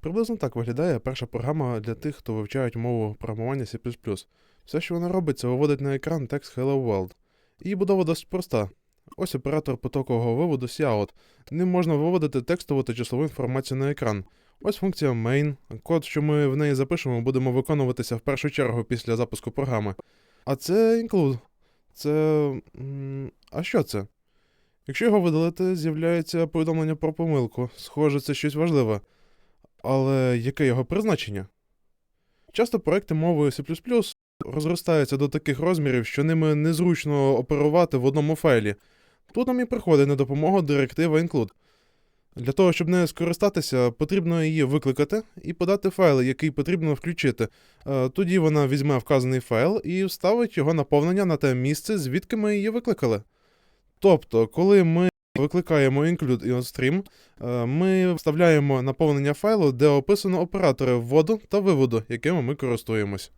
Приблизно так виглядає перша програма для тих, хто вивчають мову програмування C++. Все, що вона робить, це виводить на екран текст Hello World. Її будова досить проста. Ось оператор потокового виводу cout. Ним можна виводити текстову та числову інформацію на екран. Ось функція main. Код, що ми в неї запишемо, будемо виконуватися в першу чергу після запуску програми. А це include. Це. А що це? Якщо його видалити, з'являється повідомлення про помилку. Схоже, це щось важливе. Але яке його призначення? Часто проекти мовою C розростаються до таких розмірів, що ними незручно оперувати в одному файлі. Тут нам і приходить на допомогу директива include. Для того, щоб нею скористатися, потрібно її викликати і подати файл, який потрібно включити. Е, Тоді вона візьме вказаний файл і вставить його наповнення на те місце, звідки ми її викликали. Тобто, коли ми викликаємо include і onStream, е, ми вставляємо наповнення файлу, де описано оператори вводу та виводу, якими ми користуємось.